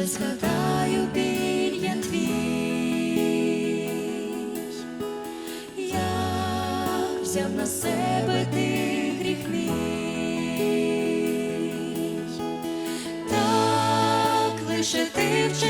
Боже, згадаю біль твій, я взяв на себе ти гріх мій, так лише ти вчив.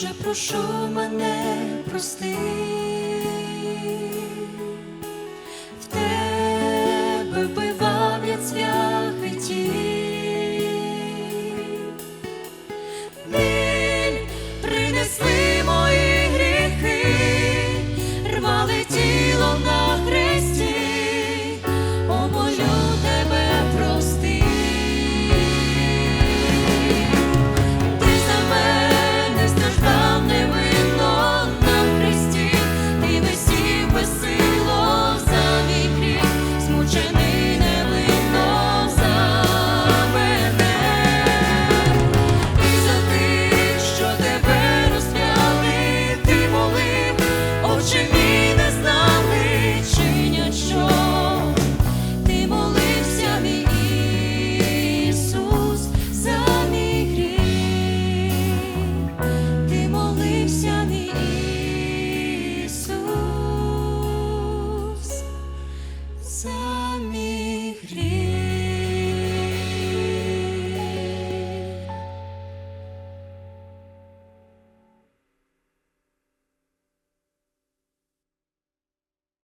Боже, прошу мене прости.